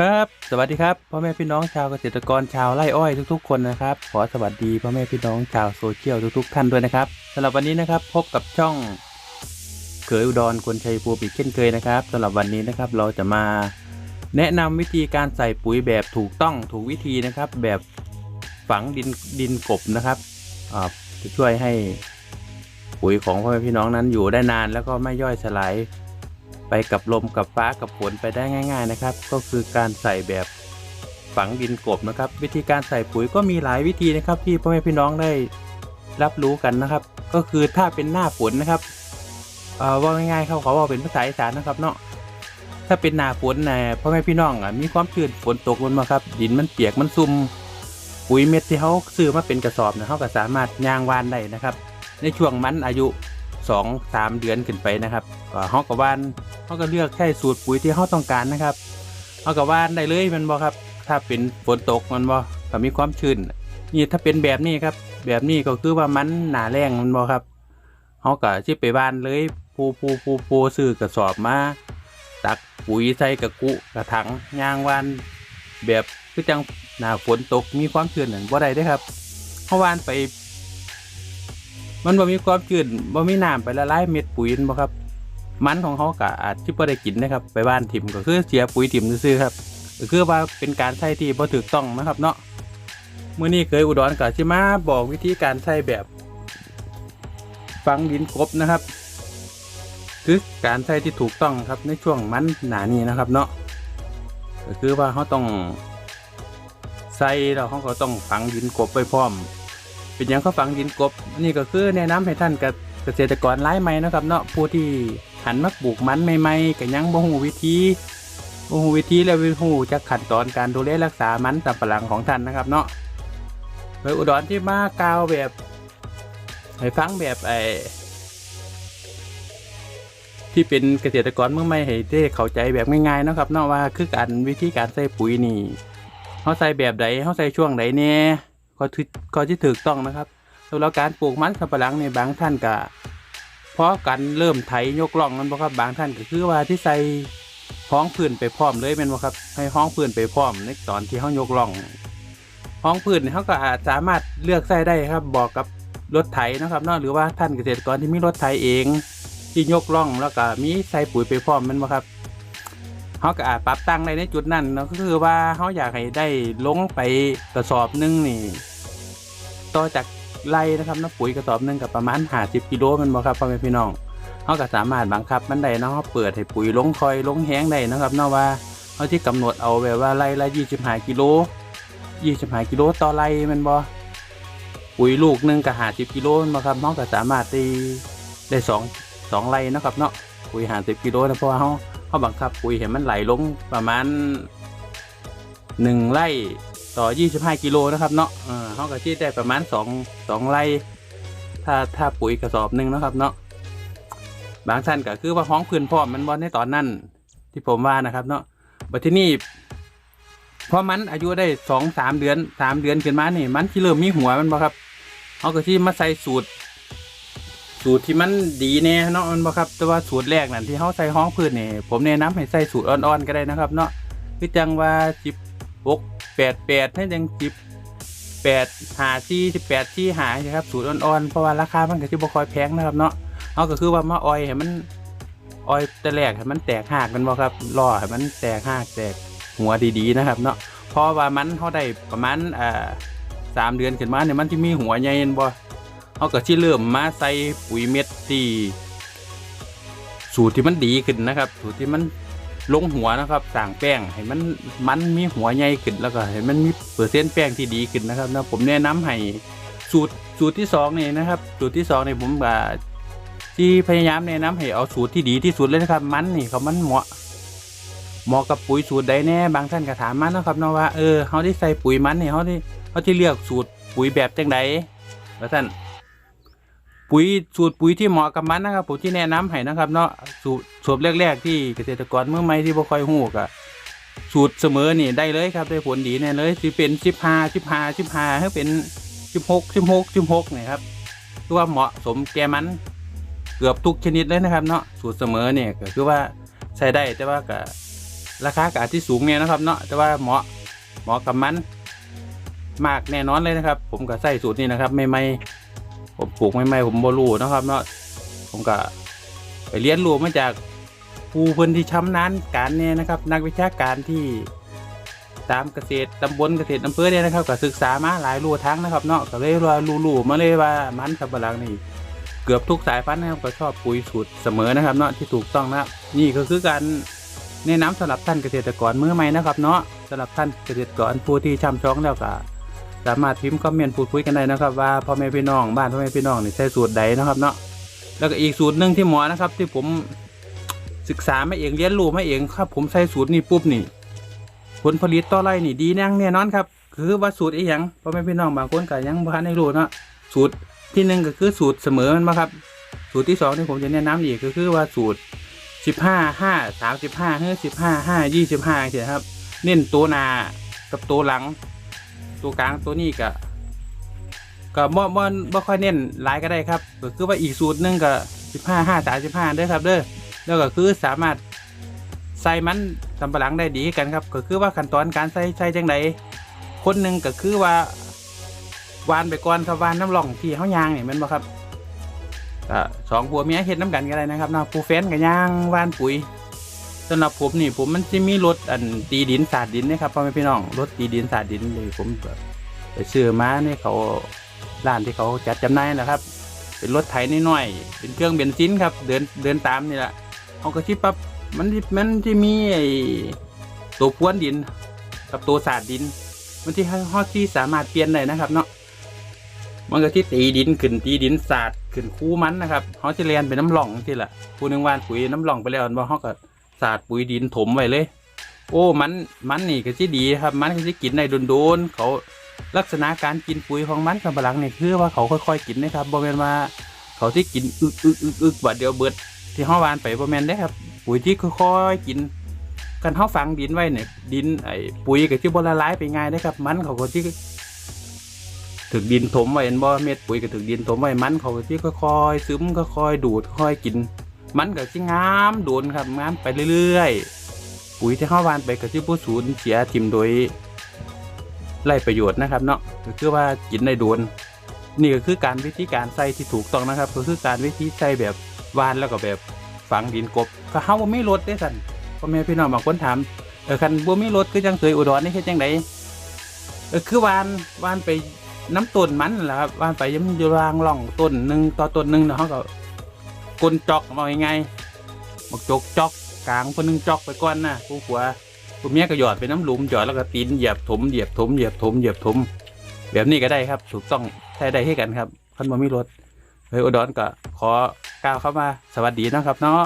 ครับสวัสดีครับพ่อแม่พี่น้องชาวเกษตรกรชาวไร่อ้อยทุกๆ คนนะครับ ขอสวัสดีพ่อแม่พี่น้องชาวโซเชียลทุกๆท่านด้วยนะครับสำหรับวันนี้นะครับพบกับช่องเขยอุดรคนชัยภูมิอีกเช่นเคยนะครับสำหรับวันนี้นะครับเราจะมาแนะนำวิธีการใส่ปุ๋ยแบบถูกต้องถูกวิธีนะครับ แบบฝังดินดินกบนะครับจะช่วยให้ปุ๋ยของพ่อแม่พี่น้องนั้นอยู่ได้นานแล้วก็ไม่ย่อยสลาย ไปกับลมกับฟ้ากับฝนไปได้ง่าย ๆนะครับ ก็คือการใส่แบบฝังดินกบนะครับ วิธีการใส่ปุ๋ยก็มีหลายวิธีนะครับ ที่พ่อแม่พี่น้องได้รับรู้กันนะครับ ก็คือถ้าเป็นหน้าฝนนะครับว่าง่ายๆเขาขาว่าเป็นภาษาอีสานนะครับเนาะถ้าเป็นหน้าฝนนะพ่อแม่พี่น้องอะมีความชื้นฝนตกลงมาครับ ดินมันเปียกมันซุ่มปุ๋ยเม็ดที่เขาซื้อมาเป็นกระสอบนะเขาก็สามารถย่างวานได้นะครับ ในช่วงมันอายุ สองสามเดือนขึ้นไปนะครับก็เขากับวานเขาก็เลือกใช้สูตรปุ๋ยที่เขาต้องการนะครับเขาก็ว่านได้เลยมันบอครับ ถ้าเป็นฝนตกมันบอก็มีความชื้นนี่ถ้าเป็นแบบนี้ครับ แบบนี้ก็คือว่ามันหนาแรงมันบอครับเขาก็ชิไปบ้านเลยปูปูปูปูซื้อกระสอบมาตักปุ๋ยใส่กระกุกระถังยางวานแบบคือจังหนาฝนตกมีความชื้นนั่นบ่ได้เด้ครับเขาวานไป มันบ่มีความชื้นบ่มีน้ำไปละลายเม็ดปุ๋ยนบ่ครับ มันของเขาก็อาจที่บ่ได้กินนะครับ ไปบ้านถิ่มก็คือเสียปุ๋ยถิ่มซื่อครับก็คือว่าเป็นการใช้ที่บ่ถูกต้องนะครับเนาะเมื้อนี้เคยอุดรก็สิมาบอกวิธีการใช้แบบฝังดินกบนะครับ คือการใช้ที่ถูกต้องครับในช่วงมันหนานี้นะครับเนาะก็คือว่าเขาต้องใส่แล้วเขาก็ต้องฝังดินกบไว้พร้อม เป็นอย่างเขาฝังดินกบ นี่ก็คือแนะนำให้ท่านกับเกษตรกรรายใหม่นะครับเนาะผู้ที่หันมาปลูกมันใหม่ๆก็ยังบ่ฮู้วิธีบ่ฮู้วิธีและบ่ฮู้จักขั้นตอนการดูแลรักษามันสำปะหลังของท่านนะครับเนาะโดยอุดรที่มากล่าวแบบให้ฟังแบบไอ้ที่เป็นเกษตรกรเมื่อไม่ให้ได้เข้าใจแบบง่ายๆนะครับเนาะว่าคือการวิธีการใส่ปุ๋ยนี่เขาใส่แบบใดเขาใส่ช่วงใดเนี่ย ก็ที่ก็ที่ถูกต้องนะครับสำหรับการปลูกมันสำปะหลังในบางท่านก็เพราะกันเริ่มไถยกล่องนั่นบ่ครับบางท่านก็คือว่าที่ใส่ห้องพื้นไปพร้อมเลยเป็นบ่ครับให้ห้องพื้นไปพร้อมในตอนที่เฮายกล่องห้องพื้นเขาก็อาจสามารถเลือกใส่ได้ครับบอกกับรถไถนะครับนาะหรือว่าท่านเกษตรกรที่มีรถไถเอง ที่ยกล่องแล้วก็มีใส่ปุ๋ยไปพร้อมแมันบ่ครับ เขาก็อาจปรับตั้งได้ในจุดนั้นเนาะก็คือว่าเขาอยากให้ได้ลงไปกระสอบหนึงนี่ต่อจากไล่นะครับน้ำปุ๋ยกระสอบหนึงกับประมาณ50กิโลมันบ่ครับพ่อแม่พี่น้องเขาก็สามารถบังคับมันได้เนาะเขาเปิดให้ปุ๋ยลงคอยลงแห้งได้นะครับเนาะว่าเขาที่กำหนดเอาแบบว่าไล่ละ25กิโล25กิโลต่อไล่มันบ่ปุ๋ยลูกหนึงกับ50กิโลม่นบ่ครับเขาก็สามารถได้ได้สองสองไล่นะครับเนาะปุ๋ย50กิโลนะเพราะว่าเขา เขาบังคับปุ๋ยเห็นมันไหลลงประมาณหนึ่งไร่ต่อ 25 กิโลนะครับเนาะเออเขาก็ที่ได้ประมาณ2 2ไร่ถ้าถ้าปุ๋ยกระสอบหนึ่งนะครับเนาะบางท่านก็คือว่าห้องพื้นพร้อมมันบอลในตอนนั้น ที่ผมว่านะครับเนาะบัดที่นี่พอมันอายุได้สองสามเดือนสามเดือนขึ้นมานี่มันที่เริ่มมีหัวมันบ่ครับเขาก็ที่มาใส่สูตร สูตรที่มันดีแน่เนาะมันบ่ครับ แต่ว่าสูตรแรกนั่นที่เขาใส่ห้องพื้นนี่ผมแนะนำให้ใส่สูตรอ่อนๆก็ได้นะครับ เนาะคือจังว่าจิบหกแปดแปดให้ยังสิบแปดหาที่สิบแปดที่หาครับสูตรอ่อนๆเพราะว่าราคามันก็ที่บ่ค่อยแพงนะครับเนาะเอาก็คือว่ามาออยให้มันออยแต่แรกให้มันแตกหากมันบ่ครับล่อให้มันแตกหากแตกหัวดีๆนะครับ เนาะเพราะว่ามันเขาได้ประมาณอ่าสามเดือนขึ้นมาเนี่ยมันที่มีหัวใหญ่เนบ่ เขาก็ที่เริ่มมาใส่ปุ๋ยเม็ดที่สูตรที่มันดีขึ้นนะครับ สูตรที่มันลงหัวนะครับสั่งแป้งให้มันมันมีหัวใหญ่ขึ้นแล้วก็ให้มันมีเปอร์เซ็นต์แป้งที่ดีขึ้นนะครับนะผมแนะนำให้สูตรสูตรที่สองนี่นะครับ สูตรที่สองนี่ผมก็ที่พยายามแนะนำให้เอาสูตรที่ดีที่สุดเลยนะครับ มันนี่เขามันเหมาะเหมาะกับปุ๋ยสูตรใดแน่บางท่านก็ถามมานะครับเนาะว่าเออเขาที่ใส่ปุ๋ยมันนี่เขาที่เขาที่เลือกสูตรปุ๋ยแบบจังใดแล้วท่าน ปุ๋ยสูตรปุ๋ยที่เหมาะกับมันนะครับผมที่แนะนำให้นะครับเนาะสูตรสูตรแรก ๆ ที่เกษตรกรเมื่อไม่ที่บ่ค่อยหูกะสูตรเสมอนี่ได้เลยครับได้ผลดีแน่เลยสิเป็นสิบห้าสิบห้าสิบห้าให้เป็นสิบหกสิบหกสิบหกเนี่ยครับคือว่าเหมาะสมแก่มันเกือบทุกชนิดเลยนะครับเนาะสูตรเสมอเนี่ยก็คือว่าใช้ได้แต่ว่าก็ราคาก็อาจจะสูงเนี่ยนะครับเนาะแต่ว่าเหมาะเหมาะกับมัน มากแน่นอนเลยนะครับ ผมก็ใส่สูตรนี้นะครับไม่ไม่ ผมปลูกไม่ไม่ผมบ่รู้นะครับเนาะผมก็ไปเรียนรู้มาจากผู้เพิ่นที่ชำนาญการเนี่ยนะครับ นักวิชาการที่ตามเกษตรตำบลเกษตรอำเภอเนี่ยนะครับก็ศึกษามาหลายรูทั้งนะครับเนาะก็เลยว่ารู้ๆมาเลยว่ามันสำปะหลังนี่เกือบทุกสายพันธุ์นะครับก็ชอบปุ๋ยสูตรเสมอนะครับเนาะที่ถูกต้องนะนี่ก็คือการแนะนำสำหรับท่านเกษตรกรมือใหม่นะครับ เนาะสำหรับท่านเกษตรกรผู้ที่ช่ำชองแล้วก็ สามารถพิมพ์คอมเมนต์พูดคุยกันได้นะครับว่าพ่อแม่พี่น้องบ้านพ่อแม่พี่น้องนี่ใช้สูตรใดนะครับเนาะแล้วก็อีกสูตรหนึ่งที่หมอนะครับ ที่ผมศึกษามาเองเรียนรู้มาเองครับ ผมใช้สูตรนี้ปุ๊บนี่ผลผลิตต่อไร่นี่ดีแน่แน่นอนครับ คือว่าสูตรอีหยังพ่อแม่พี่น้องบางคนก็ยังบ่ทันได้รู้เนาะสูตรที่หนึ่งก็คือสูตรเสมอมันมาครับ สูตรที่สองที่ผมจะแนะนำอีกก็คือว่าสูตรสิบห้าห้าสามสิบห้าเฮ้สิบห้าห้ายี่สิบห้าเฉยครับ เน้นตัวหนากับตัวหลัง ตัวกลางตัวนี้ก็ก็บ่บ่บ่ค่อยเน้นหลายก็ได้ครับก็คือว่าอีกสูตรหนึ่งก็สิบห้าห้าสามสิบห้าเด้อครับเด้อแล้วก็คือสามารถใส่มันสำปะหลังได้ดีกันครับ ก็คือว่าขั้นตอนการใส่ใส่จังไดคนหนึ่งก็คือว่าวานไปก่อนครับวานน้ำร่องที่เขายางเนี่ยมันบ่ครับสองผัวเมียเฮ็ดน้ำกันก็ได้นะครับนาะผู้แฟนกับยางวานปุ๋ยำหรับผมนี่ผมมันจะมีรถอันตีดินสาดดินนะครับพ่อแม่พี่น้องรถตีดินสาดดินเลยผมแบบไปซื้อมาเนี่ยเขาร้านที่เขาจัดจำหน่ายนะครับ เป็นรถไถน้อยๆเป็นเครื่องเบนซินครับ เดินเดินตามนี่แหละเขาก็ชิปปั๊บมันมันที่มีไอ้ตัวพรวนดิน กับตัวสาดดิน มันที่ฮอที่สามารถเปลี่ยนได้นะครับ เนาะมันก็ที่ตีดินขึ้นตีดินสาดขึ้นคู่มันนะครับเขาจะเรียนเป็นน้ำหล่องที่ละผู้หนึ่งวานปุ๋ยน้ำหล่องไปแล้วว่าเขาก็ สาดปุ๋ยดินถมไว้เลย โอ้มันมันนี่ก็ที่ดีครับ มันก็ที่กินได้โดนๆเขาลักษณะการกินปุ๋ยของมันสำปะหลังนี่ยคือว่าเขาค่อยๆกินนะครับบ่แมนว่าเขาที่กินอึกอึกอึกอึกบัดเดียวเบิดที่เขาวานไปบ่แมนได้ครับปุ๋ยที่ค่อยๆกินกันเขาฝังดินไว้เนี่ยดินไอ้ปุ๋ยก็ที่บละลายไปง่ายได้อครับ มันเขาก็ที่ถึกดินถมไว้เห็นบ่เม็ดปุ๋ยก็ถึกดินถมไว้มันเขาก็ที่ค่อยๆซึมค่อยๆดูดค่อยๆกิน มันก็สิงามโดนครับงามไปเรื่อยๆ ปุ๋ยที่เข้าวานไปก็ที่ผู้สูญเสียทิมโดยไร้ประโยชน์นะครับเนาะก็คือว่ากินได้โดน นี่ก็คือการวิธีการใส่ที่ถูกต้องนะครับ ก็คือการวิธีใส่แบบวานแล้วก็แบบฝังดินกบก็เฮาบ่มีรถได้สั่นพ่อแม่พี่น้องบางคนถามเออคันบ่มีรถคือจังเคยอุดรนี่เฮ็ดจังไดเออคือวานวานไปน้ำต้นมันแหละครับวานไปยังอยู่รางร่องต้นหนึ่งต่อต้นหนึ่งเนาะเขาก็ กุนจอกมายังไงบักจกจอกกลางคนหนึงจอกไปก้อนนะผู้ผัวผู้เมียก็หยอดไปน้ำหลุมหยอดแล้วก็ตีนเหยียบถมเหยียบถมเหยียบถมเหยียบถม แบบนี้ก็ได้ครับ ถูกต้องใช้ได้ให้กันครับคันบ่มีรถเฮ้ยอุดรก็ขอกล่าวเข้ามาสวัสดีนะครับเนาะ